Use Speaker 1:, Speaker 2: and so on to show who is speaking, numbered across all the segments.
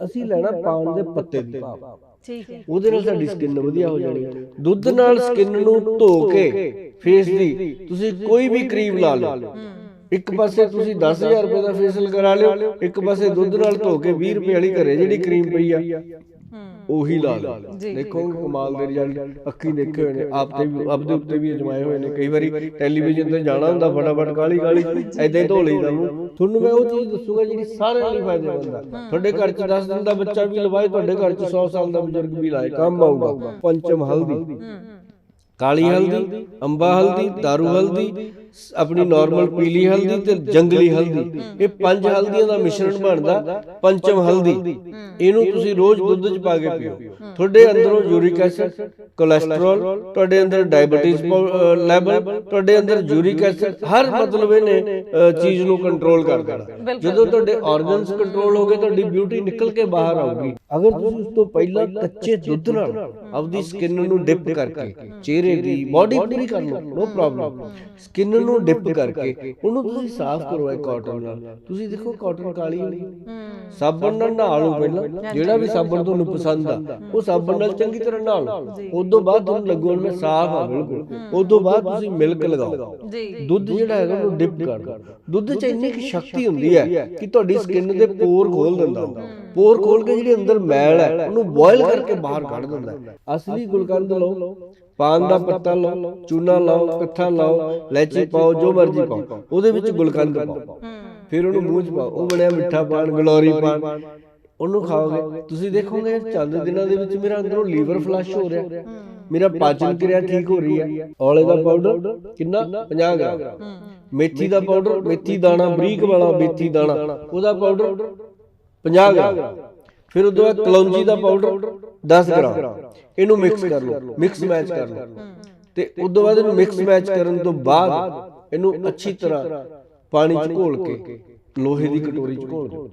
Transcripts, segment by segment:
Speaker 1: ਅਸੀਂ ਲੈਣਾ ਪਾਨ ਦੇ ਪੱਤੇ ਦੀ ਭਾਪ
Speaker 2: ਠੀਕ ਹੈ।
Speaker 1: ਉਹਦੇ ਨਾਲ ਸਾਡੀ ਸਕਿਨ ਵਧੀਆ ਹੋ ਜਾਣੀ ਦੁੱਧ ਨਾਲ ਸਕਿਨ ਨੂੰ ਧੋ ਕੇ ਫੇਸ ਦੀ ਤੁਸੀਂ ਕੋਈ ਵੀ ਕਰੀਮ ਲਾ ਲਓ। ਇੱਕ ਪਾਸੇ ਤੁਸੀਂ 10000 ਰੁਪਏ ਦਾ ਫੇਸ਼ੀਅਲ ਕਰਾ ਲਿਓ ਇੱਕ ਪਾਸੇ ਦੁੱਧ ਨਾਲ ਧੋ ਕੇ 20 ਰੁਪਏ ਵਾਲੀ ਘਰੇ ਜਿਹੜੀ ਕਰੀਮ ਪਈ ਆ। ਉਹੀ ਲਾ ਲਓ। ਦੇਖੋ ਕਮਾਲ ਦੇ ਰਿਜ਼ਲਟ ਅੱਖੀ ਦੇਖੇ ਹੋਏ ਨੇ ਆਪ ਤੇ ਵੀ ਆਪਦੇ ਉੱਤੇ ਵੀ ਅਜਮਾਏ ਹੋਏ ਨੇ। ਕਈ ਵਾਰੀ ਟੈਲੀਵਿਜ਼ਨ ਤੇ ਜਾਣਾ ਹੁੰਦਾ ਫਟਾਫਟ ਕਾਲੀ ਕਾਲੀ ਐਦਾਂ ਹੀ ਧੋ ਲਈਦਾ ਮੂੰਹ। ਤੁਹਾਨੂੰ ਮੈਂ ਉਹ ਚੀਜ਼ ਦੱਸੂਗਾ ਜਿਹੜੀ ਸਾਰਿਆਂ ਲਈ ਫਾਇਦੇਮੰਦ ਆ। ਤੁਹਾਡੇ ਘਰ 'ਚ 10 ਦਿਨ ਦਾ ਬੱਚਾ ਵੀ ਲਵਾਏ ਤੁਹਾਡੇ ਘਰ 'ਚ 100 ਸਾਲ ਦਾ ਬਜ਼ੁਰਗ ਵੀ ਲਾਏ ਕੰਮ ਆਊਗਾ। ਪੰਚਮ ਹਲਦੀ। ਕਾਲੀ ਹਲਦੀ ਅੰਬਾ ਹਲਦੀ ਦਾਰੂ ਹਲਦੀ। ਆਪਣੀ ਨਾਰਮਲ ਪੀਲੀ ਹਲਦੀ ਤੇ ਜੰਗਲੀ ਹਲਦੀ। ਇਹ ਪੰਜ ਹਲਦੀਆਂ ਦਾ ਮਿਸ਼ਰਣ ਬਣਦਾ ਪੰਚਮ ਹਲਦੀ। ਇਹਨੂੰ ਤੁਸੀਂ ਰੋਜ਼ ਦੁੱਧ 'ਚ ਪਾ ਕੇ ਪੀਓ। ਤੁਹਾਡੇ ਅੰਦਰੋਂ ਯੂਰਿਕ ਐਸਿਡ ਕੋਲੇਸਟ੍ਰੋਲ ਤੁਹਾਡੇ ਅੰਦਰ ਡਾਇਬੀਟੀਜ਼ ਲੈਵਲ ਤੁਹਾਡੇ ਅੰਦਰ ਯੂਰਿਕ ਐਸਿਡ ਹਰ ਮਤਲਬ ਇਹਨੇ ਚੀਜ਼ ਨੂੰ ਕੰਟਰੋਲ ਕਰ ਦੇਣਾ। ਜਦੋਂ ਤੁਹਾਡੇ ਆਰਗਨਸ ਕੰਟਰੋਲ ਹੋ ਗਏ ਤੁਹਾਡੀ ਬਿਊਟੀ ਨਿਕਲ ਕੇ ਬਾਹਰ ਆਊਗੀ। ਅਗਰ ਤੁਸੀਂ ਉਸ ਤੋਂ ਪਹਿਲਾਂ ਕੱਚੇ ਦੁੱਧ ਨਾਲ ਆਪਦੀ ਸਕਿਨ ਨੂੰ ਡਿਪ ਕਰਕੇ ਚਿਹਰੇ ਦੀ ਬਾਡੀ ਪੂਰੀ ਕਰ ਲਓ ਨੋ ਪ੍ਰੋਬਲਮ ਸਕਿਨ ਨੂੰ ਡਿਪ ਕਰਕੇ ਉਹਨੂੰ ਤੁਸੀਂ ਸਾਫ਼ ਕਰੋ ਇਹ ਕਾਟਨ ਨਾਲ। ਤੁਸੀਂ ਦੇਖੋ ਕਾਟਨ ਕਾਲੀ ਹੋਣੀ ਸਾਬਣ ਨਾਲ ਨਹਾ ਲਓ ਪਹਿਲਾਂ ਜਿਹੜਾ ਵੀ ਸਾਬਣ ਤੁਹਾਨੂੰ ਪਸੰਦ ਆ ਉਹ ਸਾਬਣ ਨਾਲ ਚੰਗੀ ਤਰ੍ਹਾਂ ਨਹਾ ਲਓ ਉਸ ਤੋਂ ਬਾਅਦ ਤੁਹਾਨੂੰ ਲੱਗੂ ਮੈਂ ਸਾਫ਼ ਆ ਬਿਲਕੁਲ। ਉਸ ਤੋਂ ਬਾਅਦ ਤੁਸੀਂ ਮਿਲਕ ਲਗਾਓ।
Speaker 2: ਜੀ।
Speaker 1: ਦੁੱਧ ਜਿਹੜਾ ਹੈਗਾ ਉਹਨੂੰ ਡਿਪ ਕਰ ਦਿਓ। ਦੁੱਧ 'ਚ ਇੰਨੀ ਕੁ ਸ਼ਕਤੀ ਹੁੰਦੀ ਹੈ ਕਿ ਤੁਹਾਡੀ ਸਕਿਨ ਦੇ ਪੋਰ ਖੋਲ ਦਿੰਦਾ ਉਹ। ਪੋਰ ਖੋਲ ਕੇ ਜਿਹੜੀ ਅੰਦਰ ਮੈਲ ਹੈ ਉਹਨੂੰ ਬੋਇਲ ਕਰਕੇ ਬਾਹਰ ਕੱਢ ਦਿੰਦਾ। ਅਸਲੀ ਗੁਲਕੰਦ ਲਓ ਪਾਨ ਦਾ ਪੱਤਾ ਲਓ ਚੂਨਾ ਲਾਓ ਕੱਥਾ ਲਾਓ ਇਲਾਇਚੀ ਪਾਓ ਜੋ ਮਰਜ਼ੀ ਪਾਓ ਉਹਦੇ ਵਿੱਚ ਗੁਲਕੰਦ ਪਾਓ। ਫਿਰ ਉਹਨੂੰ ਮੂੰਹ 'ਚ ਪਾਓ ਉਹ ਬਣਿਆ ਮਿੱਠਾ ਪਾਨ ਗਲੋਰੀ ਪਾਨ। ਉਹਨੂੰ ਖਾਓਗੇ ਤੁਸੀਂ ਦੇਖੋਗੇ ਚੰਦ ਦਿਨਾਂ ਦੇ ਵਿੱਚ ਮੇਰਾ ਅੰਦਰੋਂ ਲੀਵਰ ਫਲਸ਼ ਹੋ ਰਿਹਾ। ਮੇਰਾ ਪਾਚਨ ਕਿਰਿਆ ਠੀਕ ਹੋ ਰਹੀ ਹੈ। ਔਲੇ ਦਾ ਪਾਊਡਰ ਕਿੰਨਾ? 50 ਗ੍ਰਾਮ। ਮੇਥੀ ਦਾ ਪਾਊਡਰ ਮੇਥੀ ਦਾਣਾ ਬਰੀਕ ਵਾਲਾ ਮੇਥੀ ਦਾਣਾ। ਉਹਦਾ ਪਾਊਡਰ 50 ਗ੍ਰਾਮ। ਫਿਰ ਉਹਦੇ ਬਾਅਦ ਕਲੌਂਜੀ ਦਾ ਪਾਊਡਰ 10 ਗ੍ਰਾਮ। ਇਹਨੂੰ ਮਿਕਸ ਕਰ ਲਓ। ਮਿਕਸ ਮੈਚ ਕਰ ਲਓ। ਤੇ ਤੋਂ ਬਾਅਦ ਇਹਨੂੰ ਮਿਕਸ ਮੈਚ ਕਰਨ ਤੋਂ ਬਾਅਦ ਇਹਨੂੰ ਅੱਛੀ ਤਰ੍ਹਾਂ ਪਾਣੀ 'ਚ ਘੋਲ ਕੇ ਲੋਹੇ ਦੀ ਕਟੋਰੀ 'ਚ ਘੋਲ ਦਿਓ।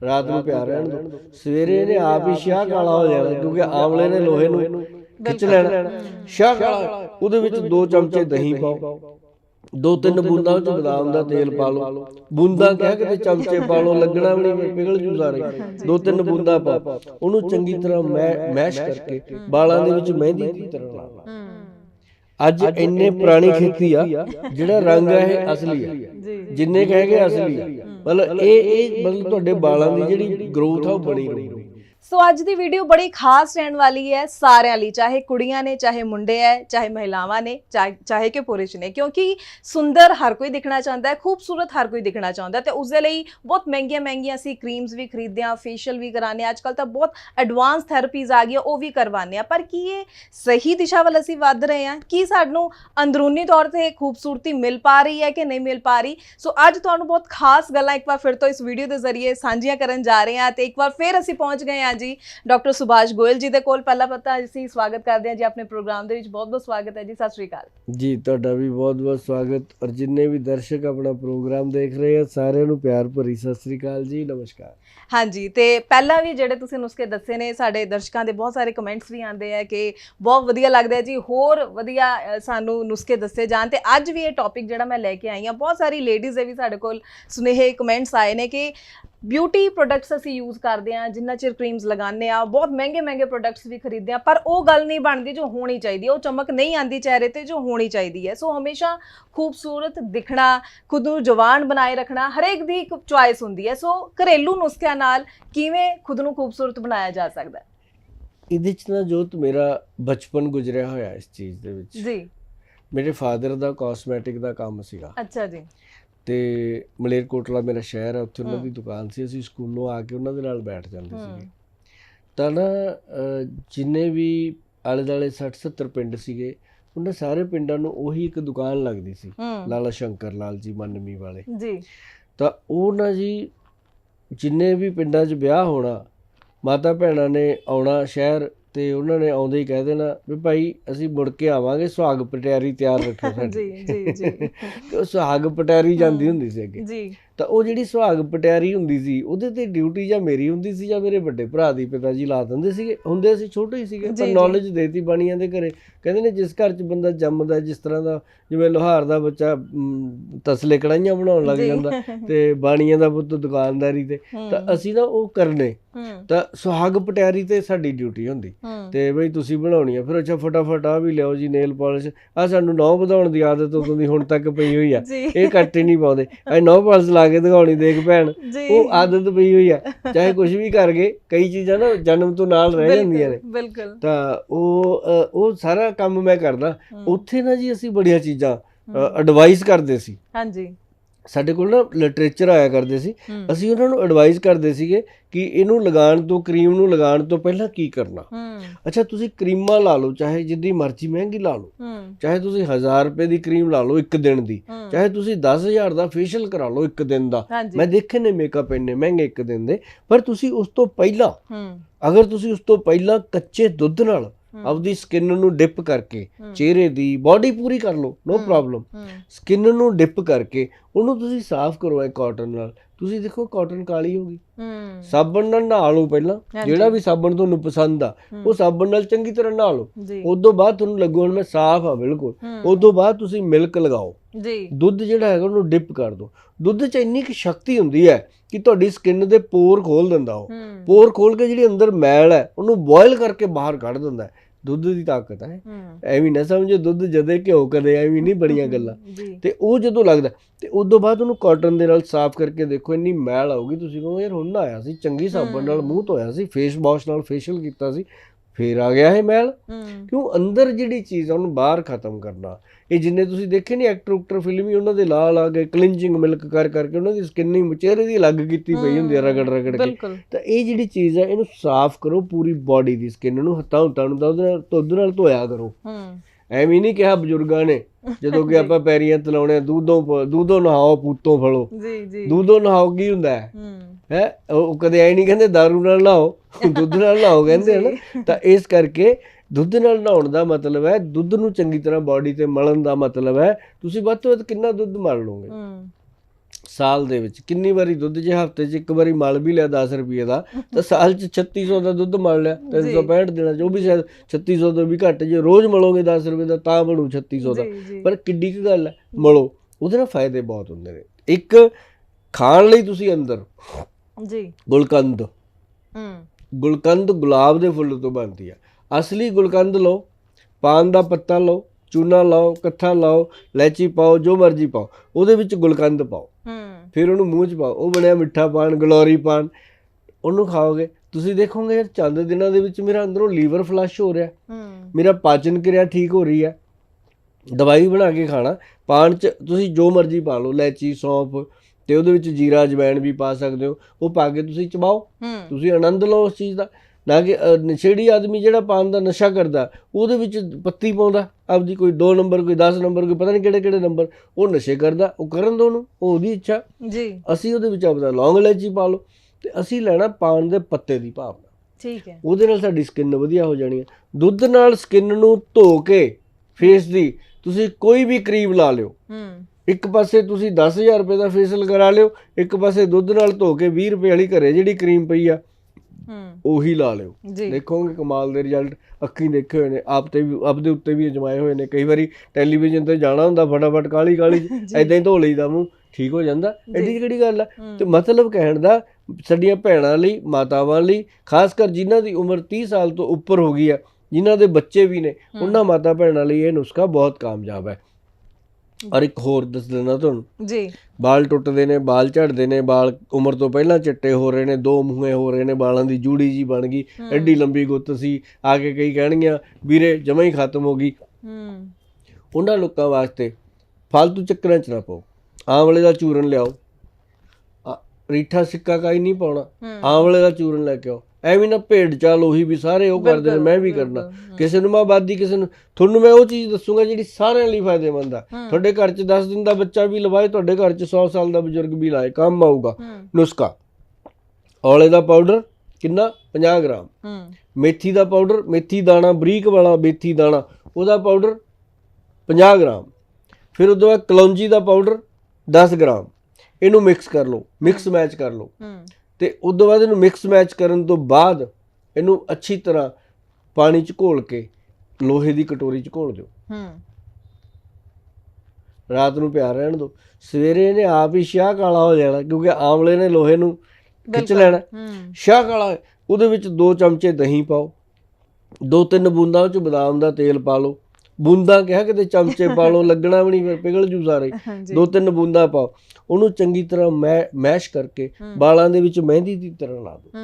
Speaker 1: ਰਾਤ ਨੂੰ ਪਿਆ ਰਹਿਣ ਦਿਓ। ਸਵੇਰੇ ਇਹਨੇ ਆਪ ਹੀ ਸ਼ਾਹ ਕਾਲਾ ਹੋ ਜਾਣਾ ਕਿਉਂਕਿ ਆਮਲੇ ਨੇ ਲੋਹੇ ਨੂੰ ਖਿੱਚ ਲੈਣਾ। ਸ਼ਾਹ ਕਾਲਾ ਉਹਦੇ ਵਿੱਚ 2 ਚਮਚੇ ਦਹੀਂ ਪਾਓ। ਦੋ ਤਿੰਨ ਬੂੰਦਾਂ ਵਿੱਚ ਬਦਾਮ ਦਾ ਤੇਲ ਪਾ ਲਓ। ਬੂੰਦਾਂ ਕਹਿ ਕੇ ਤੇ ਚਮਚੇ ਪਾ ਲਓ ਲੱਗਣਾ ਵੀ ਨਹੀਂ ਪਿਘਲ ਜੂ ਸਾਰੇ। ਦੋ ਤਿੰਨ ਬੂੰਦਾਂ ਪਾਓ ਉਹਨੂੰ ਚੰਗੀ ਤਰ੍ਹਾਂ ਮੈ- ਮੈਸ਼ ਕਰਕੇ ਵਾਲਾਂ ਦੇ ਵਿੱਚ ਮਹਿੰਦੀ ਦੀ ਤਰ੍ਹਾਂ ਲਾ ਲਓ ਅੱਜ ਇੰਨੇ ਪੁਰਾਣੀ ਖੇਤੀ ਆ ਜਿਹੜਾ ਰੰਗ ਹੈ ਇਹ ਅਸਲੀ ਆ। ਜਿੰਨੇ ਕਹੇਗੇ ਅਸਲੀ ਆ। ਮਤਲਬ ਇਹ ਇਹ ਮਤਲਬ ਤੁਹਾਡੇ ਵਾਲਾਂ ਦੀ ਜਿਹੜੀ ਗਰੋਥ ਆ ਉਹ ਬਣੀ ਰਹੂਗੀ।
Speaker 2: ਸੋ ਅੱਜ ਦੀ ਵੀਡੀਓ ਬੜੀ ਖਾਸ ਰਹਿਣ ਵਾਲੀ ਹੈ ਸਾਰਿਆਂ ਲਈ, ਚਾਹੇ ਕੁੜੀਆਂ ਨੇ, ਚਾਹੇ ਮੁੰਡੇ ਹੈ ਚਾਹੇ ਮਹਿਲਾਵਾਂ ਨੇ, ਚਾਹੇ ਚਾਹੇ ਕਿ ਪੁਰਸ਼ ਨੇ, ਕਿਉਂਕਿ ਸੁੰਦਰ ਹਰ ਕੋਈ ਦਿਖਣਾ ਚਾਹੁੰਦਾ ਹੈ, ਖੂਬਸੂਰਤ ਹਰ ਕੋਈ ਦਿਖਣਾ ਚਾਹੁੰਦਾ ਹੈ ਤੇ ਉਸ ਦੇ ਲਈ ਬਹੁਤ ਮਹਿੰਗੀਆਂ ਮਹਿੰਗੀਆਂ ਅਸੀਂ ਕਰੀਮਸ ਵੀ ਖਰੀਦਦੇ ਹਾਂ ਫੇਸ਼ੀਅਲ ਵੀ ਕਰਾਉਂਦੇ ਹਾਂ ਅੱਜ ਕੱਲ ਤਾਂ ਬਹੁਤ ਐਡਵਾਂਸ ਥੈਰੇਪੀਜ਼ ਆ ਗਈਆਂ, ਉਹ ਵੀ ਕਰਵਾਉਂਦੇ ਆ ਪਰ ਕੀ ਇਹ ਸਹੀ ਦਿਸ਼ਾ ਵੱਲ ਅਸੀਂ ਵੱਧ ਰਹੇ ਹਾਂ? ਕੀ ਸਾਨੂੰ ਅੰਦਰੂਨੀ ਤੌਰ ਤੇ ਖੂਬਸੂਰਤੀ ਮਿਲ ਪਾ ਰਹੀ ਹੈ ਕਿ ਨਹੀਂ ਮਿਲ ਪਾ ਰਹੀ? ਸੋ ਅੱਜ ਤੁਹਾਨੂੰ ਬਹੁਤ ਖਾਸ ਗੱਲਾਂ ਇੱਕ ਵਾਰ ਫਿਰ ਤੋਂ ਇਸ ਵੀਡੀਓ ਦੇ ਜ਼ਰੀਏ ਸਾਂਝੀਆਂ ਕਰਨ ਜਾ ਰਹੇ ਹਾਂ ਤੇ ਇੱਕ ਵਾਰ ਫਿਰ ਅਸੀਂ ਪਹੁੰਚ ਗਏ ਹਾਂ ਜੀ ਡਾਕਟਰ ਸੁਭਾਸ਼ ਗੋਇਲ ਜੀ ਦੇ ਕੋਲ ਪਹਿਲਾ ਪਤਾ ਅਸੀਂ ਸਵਾਗਤ ਕਰਦੇ ਹਾਂ ਜੀ ਆਪਣੇ ਪ੍ਰੋਗਰਾਮ ਦੇ ਵਿੱਚ। ਬਹੁਤ ਬਹੁਤ ਸਵਾਗਤ ਹੈ ਜੀ ਸਤਿ ਸ਼੍ਰੀ ਅਕਾਲ।
Speaker 1: ਜੀ ਤੁਹਾਡਾ ਵੀ ਬਹੁਤ-ਬਹੁਤ ਸਵਾਗਤ। ਔਰ ਜਿੰਨੇ ਵੀ ਦਰਸ਼ਕ ਆਪਣਾ ਪ੍ਰੋਗਰਾਮ ਦੇਖ ਰਹੇ ਆ ਸਾਰਿਆਂ ਨੂੰ ਪਿਆਰ ਭਰੀ ਸਤਿ ਸ੍ਰੀ ਅਕਾਲ ਜੀ ਨਮਸਕਾਰ।
Speaker 2: ਹਾਂਜੀ ਤੇ ਪਹਿਲਾਂ ਵੀ ਜਿਹੜੇ ਤੁਸੀਂ ਨੁਸਖੇ ਦੱਸੇ ਨੇ ਸਾਡੇ ਦਰਸ਼ਕਾਂ ਦੇ ਬਹੁਤ ਸਾਰੇ ਕਮੈਂਟਸ ਵੀ ਆਉਂਦੇ ਆ ਕਿ ਬਹੁਤ ਵਧੀਆ ਲੱਗਦਾ ਹੈ ਜੀ ਹੋਰ ਵਧੀਆ ਸਾਨੂੰ ਨੁਸਖੇ ਦੱਸੇ ਜਾਣ। ਤੇ ਅੱਜ ਵੀ ਇਹ ਟੌਪਿਕ ਜਿਹੜਾ ਮੈਂ ਲੈ ਕੇ ਆਈ ਹਾਂ ਬਹੁਤ ਸਾਰੀ ਲੇਡੀਜ਼ ਦੇ ਵੀ ਸਾਡੇ ਕੋਲ ਸੁਨੇਹੇ ਕਮੈਂਟਸ ਆਏ ਨੇ ਕਿ ਬਿਊਟੀ ਪ੍ਰੋਡਕਟਸ ਅਸੀਂ ਯੂਜ਼ ਕਰਦੇ ਆ ਜਿੰਨਾ ਚਿਰ ਕਰੀਮਸ ਲਗਾਉਂਦੇ ਆ ਬਹੁਤ ਮਹਿੰਗੇ ਮਹਿੰਗੇ ਪ੍ਰੋਡਕਟਸ ਵੀ ਖਰੀਦਦੇ ਆ ਪਰ ਉਹ ਗੱਲ ਨਹੀਂ ਬਣਦੀ ਜੋ ਹੋਣੀ ਚਾਹੀਦੀ ਹੈ ਉਹ ਚਮਕ ਨਹੀਂ ਆਂਦੀ ਚਿਹਰੇ ਤੇ ਜੋ ਹੋਣੀ ਚਾਹੀਦੀ ਹੈ। ਸੋ ਹਮੇਸ਼ਾ ਖੂਬਸੂਰਤ ਦਿਖਣਾ ਖੁਦ ਨੂੰ ਜਵਾਨ ਬਣਾਏ ਰੱਖਣਾ ਹਰੇਕ ਦੀ ਇੱਕ ਚੁਆਇਸ ਹੁੰਦੀ ਹੈ। ਸੋ ਘਰੇਲੂ ਨੁਸਖਿਆਂ ਨਾਲ ਕਿਵੇਂ ਖੁਦ ਨੂੰ ਖੂਬਸੂਰਤ ਬਣਾਇਆ ਜਾ ਸਕਦਾ ਹੈ?
Speaker 1: ਇਹਦੇ ਚ ਨਾ ਜੋਤ ਮੇਰਾ ਬਚਪਨ ਗੁਜ਼ਰਿਆ ਹੋਇਆ ਇਸ ਚੀਜ਼ ਦੇ ਵਿੱਚ।
Speaker 2: ਜੀ।
Speaker 1: ਮੇਰੇ ਫਾਦਰ ਦਾ ਕਾਸਮੈਟਿਕ ਦਾ ਕੰਮ ਸੀਗਾ।
Speaker 2: ਅੱਛਾ ਜੀ।
Speaker 1: ਤੇ ਮਲੇਰਕੋਟਲਾ ਮੇਰਾ ਸ਼ਹਿਰ ਹੈ ਉੱਥੇ ਉਹਨਾਂ ਦੀ ਦੁਕਾਨ ਸੀ ਅਸੀਂ ਸਕੂਲੋਂ ਆ ਕੇ ਉਹਨਾਂ ਦੇ ਨਾਲ ਬੈਠ ਜਾਂਦੇ ਸੀਗੇ। ਤਾਂ ਨਾ ਜਿੰਨੇ ਵੀ ਆਲੇ ਦਾਲੇ 60 70 ਪਿੰਡ ਸੀਗੇ ਉਹਨਾਂ ਸਾਰੇ ਪਿੰਡਾਂ ਨੂੰ ਉਹੀ ਇੱਕ ਦੁਕਾਨ ਲੱਗਦੀ ਸੀ ਲਾਲਾ ਸ਼ੰਕਰ ਲਾਲ ਜੀ ਮੰਨਮੀ ਵਾਲੇ।
Speaker 2: ਜੀ।
Speaker 1: ਤਾਂ ਉਹ ਨਾ ਜੀ ਜਿੰਨੇ ਵੀ ਪਿੰਡਾਂ 'ਚ ਵਿਆਹ ਹੋਣਾ ਮਾਤਾ ਭੈਣਾਂ ਨੇ ਆਉਣਾ ਸ਼ਹਿਰ ਤੇ ਉਹਨਾਂ ਨੇ ਆਉਂਦੇ ਹੀ ਕਹਿ ਦੇਣਾ ਵੀ ਭਾਈ ਅਸੀਂ ਮੁੜ ਕੇ ਆਵਾਂਗੇ ਸੁਹਾਗ ਪਟਿਆਰੀ ਤਿਆਰ ਰੱਖੋ ਸਾਡੀ।
Speaker 2: ਜੀ ਜੀ। ਜੀ
Speaker 1: ਤੇ ਉਹ ਸੁਹਾਗ ਪਟਿਆਰੀ ਜਾਂਦੀ ਹੁੰਦੀ ਸੀ ਅੱਗੇ।
Speaker 2: ਜੀ।
Speaker 1: ਤਾਂ ਉਹ ਜਿਹੜੀ ਸੁਹਾਗ ਪਟਿਆਰੀ ਹੁੰਦੀ ਸੀ ਉਹਦੇ ਤੇ ਡਿਊਟੀ ਜਾਂ ਮੇਰੀ ਹੁੰਦੀ ਸੀ ਜਾਂ ਮੇਰੇ ਵੱਡੇ ਭਰਾ ਦੀ ਪਿਤਾ ਜੀ ਲਾ ਦਿੰਦੇ ਸੀਗੇ ਹੁੰਦੇ ਅਸੀਂ ਛੋਟੇ ਹੀ ਸੀਗੇ ਪਰ। ਨੌਲੇਜ ਦੇਤੀ ਬਾਣੀਆਂ ਦੇ ਘਰੇ। ਕਹਿੰਦੇ ਨੇ ਜਿਸ ਘਰ 'ਚ ਬੰਦਾ ਜੰਮਦਾ ਜਿਸ ਤਰ੍ਹਾਂ ਦਾ ਜਿਵੇਂ ਲੋਹਾਰ ਦਾ ਬੱਚਾ ਤਸਲੇ ਕੜਾਈਆਂ ਬਣਾਉਣ ਲੱਗ। ਜਾਂਦਾ ਤੇ ਬਾਣੀਆਂ ਦਾ ਪੁੱਤ ਦੁਕਾਨਦਾਰੀ ਤੇ ਤਾਂ ਅਸੀਂ ਨਾ ਉਹ ਕਰਨੇ। ਤਾਂ ਸੁਹਾਗ ਪਟਿਆਰੀ ਤੇ ਸਾਡੀ ਡਿਊਟੀ ਹੁੰਦੀ। ਤੇ ਬਈ ਤੁਸੀਂ ਬਣਾਉਣੀ ਆ ਫਿਰ ਅੱਛਾ ਫਟਾਫਟ ਆ ਵੀ ਲਿਆਓ ਜੀ ਨੇਲ ਪਾਲਿਸ਼ ਆ ਸਾਨੂੰ ਨੌ ਵਧਾਉਣ ਦੀ ਆਦਤ ਉਦੋਂ ਦੀ ਹੁਣ ਤੱਕ ਪਈ ਹੋਈ ਆ। ਇਹ ਕੱਟ ਹੀ ਨਹੀਂ ਪਾਉਂਦੇ। ਐ ਨੌ ਪਾਲਿਸ਼ ਲਾ ਕੇ ਦਿਖਾਉਣੀ ਦੇਖ ਭੈਣ। ਉਹ ਆਦਤ ਪਈ ਹੋਈ ਆ। ਚਾਹੇ ਕੁਝ ਵੀ ਕਰ ਗਏ ਕਈ ਚੀਜ਼ਾਂ ਨਾ ਜਨਮ ਤੋਂ ਨਾਲ ਰਹਿ ਜਾਂਦੀਆਂ ਨੇ।
Speaker 2: ਬਿਲਕੁਲ।
Speaker 1: ਤਾਂ ਉਹ ਉਹ ਸਾਰਾ ਕੰਮ ਮੈਂ ਕਰਦਾ। ਉੱਥੇ ਨਾ ਜੀ ਅਸੀਂ ਬੜੀਆਂ ਚੀਜ਼ਾਂ
Speaker 2: ਹੂੰ,
Speaker 1: ਐਡਵਾਈਸ ਕਰਦੇ ਸੀ।
Speaker 2: ਹਾਂਜੀ।
Speaker 1: ਸਾਡੇ ਕੋਲ ਨਾ ਲਿਟਰੇਚਰ ਆਇਆ ਕਰਦੇ ਸੀ। ਅਸੀਂ ਉਹਨਾਂ ਨੂੰ ਐਡਵਾਈਸ ਕਰਦੇ ਸੀਗੇ ਕਿ ਇਹਨੂੰ ਲਗਾਉਣ ਤੋਂ ਕਰੀਮ ਨੂੰ ਲਗਾਉਣ ਤੋਂ ਪਹਿਲਾਂ ਕੀ ਕਰਨਾ। ਅੱਛਾ ਤੁਸੀਂ ਕਰੀਮਾਂ ਲਾ ਲਓ ਚਾਹੇ ਜਿੱਦੀ ਮਰਜ਼ੀ ਮਹਿੰਗੀ ਲਾ ਲਓ। ਚਾਹੇ ਤੁਸੀਂ 1000 ਰੁਪਏ ਦੀ ਕਰੀਮ ਲਾ ਲਓ ਇੱਕ ਦਿਨ ਦੀ। ਚਾਹੇ ਤੁਸੀਂ 10000 ਦਾ ਫੇਸ਼ੀਅਲ ਕਰਾ ਲਓ ਇੱਕ ਦਿਨ ਦਾ। ਮੈਂ ਦੇਖੇ ਨੇ ਮੇਕਅਪ ਇੰਨੇ ਮਹਿੰਗੇ ਇੱਕ ਦਿਨ ਦੇ। ਪਰ ਤੁਸੀਂ ਉਸ ਤੋਂ ਪਹਿਲਾਂ ਅਗਰ ਤੁਸੀਂ ਉਸ ਤੋਂ ਪਹਿਲਾਂ ਕੱਚੇ ਦੁੱਧ ਨਾਲ ਆਪਦੀ ਸਕਿਨ ਨੂੰ ਡਿਪ ਕਰਕੇ ਚਿਹਰੇ ਦੀ ਬਾਡੀ ਪੂਰੀ ਕਰ ਲਓ ਨੋ। ਪ੍ਰੋਬਲਮ ਸਕਿਨ ਨੂੰ ਡਿਪ ਕਰਕੇ ਉਹਨੂੰ ਤੁਸੀਂ ਸਾਫ਼ ਕਰੋ ਐ ਕਾਟਨ ਨਾਲ। ਤੁਸੀਂ ਦੇਖੋ ਕਾਟਨ ਕਾਲੀ ਹੋ ਗਈ।
Speaker 2: ਹੂੰ।
Speaker 1: ਸਾਬਣ ਨਾਲ ਨਹਾ ਲਓ ਪਹਿਲਾਂ। ਜਿਹੜਾ ਵੀ ਸਾਬਣ ਤੁਹਾਨੂੰ ਪਸੰਦ ਆ ਉਹ ਸਾਬਣ ਨਾਲ ਚੰਗੀ ਤਰ੍ਹਾਂ ਨਹਾ ਲਓ।
Speaker 2: ਜੀ।
Speaker 1: ਉਦੋਂ ਬਾਅਦ ਤੁਹਾਨੂੰ ਲੱਗੂ ਹੁਣ ਮੈਂ ਸਾਫ਼ ਆ ਬਿਲਕੁਲ।
Speaker 2: ਹੂੰ,
Speaker 1: ਉਦੋਂ ਬਾਅਦ ਤੁਸੀਂ ਮਿਲਕ ਲਗਾਓ।
Speaker 2: ਜੀ।
Speaker 1: ਦੁੱਧ ਜਿਹੜਾ ਹੈਗਾ ਉਹਨੂੰ ਡਿਪ ਕਰ ਦਿਓ। ਦੁੱਧ 'ਚ ਇੰਨੀ ਕੁ ਸ਼ਕਤੀ ਹੁੰਦੀ ਹੈ ਕਿ ਤੁਹਾਡੀ ਸਕਿਨ ਦੇ ਪੋਰ ਖੋਲ ਦਿੰਦਾ ਉਹ। ਪੋਰ ਖੋਲ ਕੇ ਜਿਹੜੀ ਅੰਦਰ ਮੈਲ ਹੈ ਉਹਨੂੰ ਬੋਇਲ ਕਰਕੇ ਬਾਹਰ ਕੱਢ ਦਿੰਦਾ ਹੈ। ਦੁੱਧ ਦੀ ਤਾਕਤ ਹੈ। ਐਵੇਂ ਨਾ ਸਮਝੋ ਦੁੱਧ ਜਦੇ ਘਿਓ ਕਦੇ ਐਵੇਂ ਨਹੀਂ ਬੜੀਆਂ ਗੱਲਾਂ। ਤੇ ਉਹ ਜਦੋਂ ਲੱਗਦਾ ਤੇ ਉਦੋਂ ਬਾਅਦ ਉਹਨੂੰ ਕਾਟਨ ਦੇ ਨਾਲ ਸਾਫ਼ ਕਰਕੇ ਦੇਖੋ ਇੰਨੀ ਮੈਲ ਆਊਗੀ ਤੁਸੀਂ ਕਹੋਗੇ ਯਾਰ ਹੁਣ ਨਾ ਆਇਆ ਸੀ ਚੰਗੀ ਸਾਬਣ ਨਾਲ। ਮੂੰਹ ਧੋਇਆ ਸੀ ਫੇਸ ਵਾਸ਼ ਨਾਲ ਫੇਸ਼ੀਅਲ ਕੀਤਾ ਸੀ ਫੇਰ ਆ ਗਿਆ ਇਹ ਮੈਲ। ਕਿਉਂ? ਅੰਦਰ ਜਿਹੜੀ ਚੀਜ਼ ਉਹਨੂੰ ਬਾਹਰ ਖਤਮ ਕਰਨਾ। ਇਹ ਜਿੰਨੇ ਤੁਸੀਂ ਦੇਖੇ ਨਹੀਂ ਐਕਟਰ ਉਕਟਰ ਫਿਲਮੀ ਉਹਨਾਂ ਦੇ ਲਾਲ ਆ ਗਏ ਕਲਿੰਜਿੰਗ ਮਿਲਕ ਕਰ ਕਰਕੇ ਉਹਨਾਂ ਦੀ ਸਕਿਨ ਹੀ ਚਿਹਰੇ ਦੀ ਅਲੱਗ ਕੀਤੀ ਪਈ ਹੁੰਦੀ ਹੈ ਰਗੜ ਰਗੜ ਕੇ। ਤਾਂ ਇਹ ਜਿਹੜੀ ਚੀਜ਼ ਹੈ ਇਹਨੂੰ ਸਾਫ਼ ਕਰੋ ਪੂਰੀ ਬਾਡੀ ਦੀ ਸਕਿਨ ਨੂੰ ਹੱਥਾਂ ਹੁੱਤਾਂ ਨੂੰ ਉਹਦੇ ਨਾਲ ਦੁੱਧ ਨਾਲ ਧੋਇਆ ਕਰੋ। ਐਵੇਂ ਨਹੀਂ ਕਿਹਾ ਬਜ਼ੁਰਗਾਂ ਨੇ ਜਦੋਂ ਕਿ ਆਪਾਂ ਪੈਰੀਆਂ ਤਲਾਉਣੇ ਦੂਧੋਂ ਦੂਧੋਂ ਨਹਾਓ ਪੂਤੋਂ ਫੜੋ।
Speaker 2: ਜੀ ਜੀ।
Speaker 1: ਦੂਧੋਂ ਨਹਾਓ ਕੀ ਹੁੰਦਾ ਹੈ?
Speaker 2: ਹੂੰ?
Speaker 1: ਉਹ ਕਦੇ ਐ ਨਹੀਂ ਕਹਿੰਦੇ ਦਾਰੂ ਨਾਲ ਨਹਾਓ ਦੁੱਧ ਨਾਲ ਨਹਾਓ ਕਹਿੰਦੇ ਹਨ ਤਾਂ ਇਸ ਕਰਕੇ ਦੁੱਧ ਨਾਲ ਨਹਾਉਣ ਦਾ ਮਤਲਬ ਹੈ ਦੁੱਧ ਨੂੰ ਚੰਗੀ ਤਰ੍ਹਾਂ ਬਾਡੀ ਤੇ ਮਲਣ ਦਾ ਮਤਲਬ ਹੈ ਤੁਸੀਂ ਵੱਧ ਤੋਂ ਵੱਧ ਕਿੰਨਾ ਦੁੱਧ ਮਲ ਲਓਗੇ? ਸਾਲ ਦੇ ਵਿੱਚ ਕਿੰਨੀ ਵਾਰੀ ਦੁੱਧ ਜੇ ਹਫ਼ਤੇ 'ਚ ਇੱਕ ਵਾਰੀ ਮਲ ਵੀ ਲਿਆ 10 ਰੁਪਏ ਦਾ ਤਾਂ ਸਾਲ 'ਚ 3600 ਦਾ ਦੁੱਧ ਮਲ ਲਿਆ 365 ਦਿਨਾਂ 'ਚ ਉਹ ਵੀ ਸ਼ਾਇਦ 3600 ਤੋਂ ਵੀ ਘੱਟ ਜੇ ਰੋਜ਼ ਮਲੋਗੇ 10 ਰੁਪਏ ਦਾ ਤਾਂ ਬਣੂ 3600 ਦਾ। ਪਰ ਕਿੱਡੀ ਕੁ ਗੱਲ ਹੈ ਮਲੋ ਉਹਦੇ ਨਾਲ ਫਾਇਦੇ ਬਹੁਤ ਹੁੰਦੇ ਨੇ। ਇੱਕ ਖਾਣ ਲਈ ਤੁਸੀਂ ਅੰਦਰ
Speaker 2: ਜੀ।
Speaker 1: ਗੁਲਕੰਦ।
Speaker 2: ਹੂੰ।
Speaker 1: ਗੁਲਕੰਦ ਗੁਲਾਬ ਦੇ ਫੁੱਲ ਤੋਂ ਬਣਦੀ ਆ। ਅਸਲੀ ਗੁਲਕੰਦ ਲਓ ਪਾਨ ਦਾ ਪੱਤਾ ਲਓ ਚੂਨਾ ਲਾਓ ਕੱਥਾ ਲਾਓ ਲੈਚੀ ਪਾਓ ਜੋ ਮਰਜ਼ੀ ਪਾਓ ਉਹਦੇ ਵਿੱਚ ਗੁਲਕੰਦ ਪਾਓ।
Speaker 2: ਹੂੰ।
Speaker 1: ਫਿਰ ਉਹਨੂੰ ਮੂੰਹ 'ਚ ਪਾਓ ਉਹ ਬਣਿਆ ਮਿੱਠਾ ਪਾਨ ਗਲੋਰੀ ਪਾਨ। ਉਹਨੂੰ ਖਾਓਗੇ। ਤੁਸੀਂ ਦੇਖੋਗੇ ਯਾਰ ਚੰਦ ਦਿਨਾਂ ਦੇ ਵਿੱਚ ਮੇਰਾ ਅੰਦਰੋਂ ਲੀਵਰ ਫਲਸ਼ ਹੋ ਰਿਹਾ।
Speaker 2: ਹੂੰ।
Speaker 1: ਮੇਰਾ ਪਾਚਨ ਕਿਰਿਆ ਠੀਕ ਹੋ ਰਹੀ ਹੈ। ਦਵਾਈ ਬਣਾ ਕੇ ਖਾਣਾ। ਪਾਨ 'ਚ ਤੁਸੀਂ ਜੋ ਮਰਜ਼ੀ ਪਾ ਲਓ ਲੈਚੀ ਸੌਂਫ ਤੇ ਉਹਦੇ ਵਿੱਚ ਜੀਰਾ ਅਜਵਾਇਣ ਵੀ ਪਾ ਸਕਦੇ ਹੋ। ਉਹ ਪਾ ਕੇ ਤੁਸੀਂ ਚਬਾਓ। ਤੁਸੀਂ ਆਨੰਦ ਲਓ ਉਸ ਚੀਜ਼ ਦਾ। ਨਾ ਕਿ ਨਸ਼ੇੜੀ ਆਦਮੀ ਜਿਹੜਾ ਪਾਨ ਦਾ ਨਸ਼ਾ ਕਰਦਾ ਉਹਦੇ ਵਿੱਚ ਪੱਤੀ ਪਾਉਂਦਾ ਆਪਦੀ ਕੋਈ 2 ਨੰਬਰ ਕੋਈ 10 ਨੰਬਰ ਕੋਈ ਪਤਾ ਨਹੀਂ ਕਿਹੜੇ ਕਿਹੜੇ ਨੰਬਰ ਉਹ ਨਸ਼ੇ ਕਰਦਾ ਉਹ ਕਰਨ ਦੋ ਉਹਨੂੰ ਉਹ ਉਹਦੀ ਇੱਛਾ।
Speaker 2: ਜੀ।
Speaker 1: ਅਸੀਂ ਉਹਦੇ ਵਿੱਚ ਆਪਦਾ ਲੌਂਗ ਇਲਾਇਚੀ ਪਾ ਲਓ ਤੇ ਅਸੀਂ ਲੈਣਾ ਪਾਨ ਦੇ ਪੱਤੇ ਦੀ ਭਾਵਨਾ।
Speaker 2: ਠੀਕ ਹੈ।
Speaker 1: ਉਹਦੇ ਨਾਲ ਸਾਡੀ ਸਕਿਨ ਵਧੀਆ ਹੋ ਜਾਣੀ ਹੈ। ਦੁੱਧ ਨਾਲ ਸਕਿਨ ਨੂੰ ਧੋ ਕੇ ਫੇਸ ਦੀ ਤੁਸੀਂ ਕੋਈ ਵੀ ਕਰੀਮ ਲਾ ਲਿਓ।
Speaker 2: ਹੂੰ।
Speaker 1: ਇੱਕ ਪਾਸੇ ਤੁਸੀਂ 10000 ਰੁਪਏ ਦਾ ਫੇਸ਼ੀਅਲ ਕਰਾ ਲਿਓ ਇੱਕ ਪਾਸੇ ਦੁੱਧ ਨਾਲ ਧੋ ਕੇ 20 ਰੁਪਏ ਵਾਲੀ ਘਰੇ ਜਿਹੜੀ ਕਰੀਮ ਪਈ ਆ ਉਹੀ ਲਾ ਲਿਓ। ਦੇਖੋਗੇ ਕਮਾਲ ਦੇ ਰਿਜ਼ਲਟ ਅੱਖੀਂ ਦੇਖੇ ਹੋਏ ਨੇ ਆਪ ਤੇ ਵੀ ਆਪਦੇ ਉੱਤੇ ਵੀ ਅਜਮਾਏ ਹੋਏ ਨੇ। ਕਈ ਵਾਰੀ ਟੈਲੀਵਿਜ਼ਨ ਤੇ ਜਾਣਾ ਹੁੰਦਾ ਫਟਾਫਟ ਕਾਲੀ ਕਾਲੀ। ਐਦਾਂ ਹੀ ਧੋ ਲਈਦਾ ਮੂੰਹ ਠੀਕ ਹੋ ਜਾਂਦਾ। ਐਡੀ। ਕਿਹੜੀ ਗੱਲ ਆ? ਤੇ ਮਤਲਬ ਕਹਿਣ ਦਾ ਸਾਡੀਆਂ ਭੈਣਾਂ ਲਈ ਮਾਤਾਵਾਂ ਲਈ ਖਾਸ ਕਰ ਜਿਨ੍ਹਾਂ ਦੀ ਉਮਰ 30 ਸਾਲ ਤੋਂ ਉੱਪਰ ਹੋ ਗਈ ਆ ਜਿਨ੍ਹਾਂ ਦੇ ਬੱਚੇ ਵੀ ਨੇ। ਉਹਨਾਂ ਮਾਤਾ ਭੈਣਾਂ ਲਈ ਇਹ ਨੁਸਖਾ ਬਹੁਤ ਕਾਮਯਾਬ ਹੈ। ਔਰ ਇੱਕ ਹੋਰ ਦੱਸ ਦੇਣਾ ਤੁਹਾਨੂੰ।
Speaker 2: ਜੀ।
Speaker 1: ਬਾਲ ਟੁੱਟਦੇ ਨੇ ਬਾਲ ਝੜਦੇ ਨੇ ਬਾਲ ਉਮਰ ਤੋਂ ਪਹਿਲਾਂ ਚਿੱਟੇ ਹੋ ਰਹੇ ਨੇ ਦੋ ਮੂੰਹੇ ਹੋ ਰਹੇ ਨੇ ਬਾਲਾਂ ਦੀ ਜੂੜੀ ਜੀ ਬਣ ਗਈ ਐਡੀ ਲੰਬੀ ਗੁੱਤ ਸੀ ਆ ਕੇ ਕਈ ਕਹਿਣਗੀਆਂ ਵੀਰੇ ਜਮਾ ਹੀ ਖਤਮ ਹੋ ਗਈ।
Speaker 2: ਹੂੰ।
Speaker 1: ਉਹਨਾਂ ਲੋਕਾਂ ਵਾਸਤੇ ਫालतू ਚੱਕਰਾਂ 'ਚ ਨਾ ਪਾਓ। ਆਂਵਲੇ ਦਾ ਚੂਰਨ ਲਿਆਓ। ਰੀਠਾ ਸਿੱਕਾ ਕਾਈ ਨਹੀਂ ਪਾਉਣਾ। ਆਂਵਲੇ ਦਾ ਚੂਰਨ ਲੈ ਕੇ ਆਓ। ਐਵੇਂ ਨਾ ਭੇਡ ਚਾਲ ਉਹੀ ਵੀ ਸਾਰੇ ਉਹ ਕਰਦੇ ਨੇ ਮੈਂ ਵੀ ਕਰਨਾ। ਕਿਸੇ ਨੂੰ ਮੈਂ ਬਾਦੀ ਕਿਸੇ ਨੂੰ ਤੁਹਾਨੂੰ ਮੈਂ ਉਹ ਚੀਜ਼ ਦੱਸੂਗਾ ਜਿਹੜੀ ਸਾਰਿਆਂ ਲਈ ਫਾਇਦੇਮੰਦ ਆ। ਤੁਹਾਡੇ ਘਰ 'ਚ 10 ਦਿਨ ਦਾ ਬੱਚਾ ਵੀ ਲਵਾਏ ਤੁਹਾਡੇ ਘਰ 'ਚ 100 ਸਾਲ ਦਾ ਬਜ਼ੁਰਗ ਵੀ ਲਾਏ ਕੰਮ ਆਊਗਾ। ਨੁਸਖਾ। ਔਲੇ ਦਾ ਪਾਊਡਰ ਕਿੰਨਾ? 50 ਗ੍ਰਾਮ। ਮੇਥੀ ਦਾ ਪਾਊਡਰ ਮੇਥੀ ਦਾਣਾ ਬਰੀਕ ਵਾਲਾ ਮੇਥੀ ਦਾਣਾ ਉਹਦਾ ਪਾਊਡਰ 50 ਗ੍ਰਾਮ। ਫਿਰ ਉਹਦੇ ਬਾਅਦ ਕਲੌਂਜੀ ਦਾ ਪਾਊਡਰ 10 ਗ੍ਰਾਮ। ਇਹਨੂੰ ਮਿਕਸ ਕਰ ਲਓ ਮਿਕਸ ਮੈਚ ਕਰ ਲਓ। ਤੇ ਉਸ ਤੋਂ ਬਾਅਦ ਇਹਨੂੰ ਮਿਕਸ ਮੈਚ ਕਰਨ ਤੋਂ ਬਾਅਦ ਇਹਨੂੰ ਅੱਛੀ ਤਰ੍ਹਾਂ ਪਾਣੀ 'ਚ ਘੋਲ ਕੇ ਲੋਹੇ ਦੀ ਕਟੋਰੀ 'ਚ ਘੋਲ ਦਿਓ।
Speaker 2: ਹੂੰ।
Speaker 1: ਰਾਤ ਨੂੰ ਪਿਆ ਰਹਿਣ ਦਿਓ। ਸਵੇਰੇ ਇਹਨੇ ਆਪ ਹੀ ਸ਼ਾਹ ਕਾਲਾ ਹੋ ਜਾਣਾ ਕਿਉਂਕਿ ਆਮਲੇ ਨੇ ਲੋਹੇ ਨੂੰ ਖਿੱਚ। ਲੈਣਾ।
Speaker 2: ਹੂੰ।
Speaker 1: ਸ਼ਾਹ ਕਾਲਾ ਉਹਦੇ ਵਿੱਚ ਦੋ ਚਮਚੇ ਦਹੀਂ ਪਾਓ ਦੋ ਤਿੰਨ ਬੂੰਦਾਂ ਉਹ ਚ ਬਦਾਮ ਦਾ ਤੇਲ ਪਾ ਲਓ। ਬੂੰਦਾਂ ਕਿਹਾ ਕਿਤੇ ਚਮਚੇ ਪਾ ਲਓ ਲੱਗਣਾ ਵੀ ਨਹੀਂ ਫਿਰ ਪਿਘਲ ਜੂ ਸਾਰੇ। ਦੋ ਤਿੰਨ ਬੂੰਦਾਂ ਪਾਓ। ਉਹਨੂੰ ਚੰਗੀ ਤਰ੍ਹਾਂ ਮੈਸ਼ ਕਰਕੇ। ਵਾਲਾਂ ਦੇ ਵਿੱਚ ਮਹਿੰਦੀ ਦੀ ਤਰ੍ਹਾਂ ਲਾ ਦਿਓ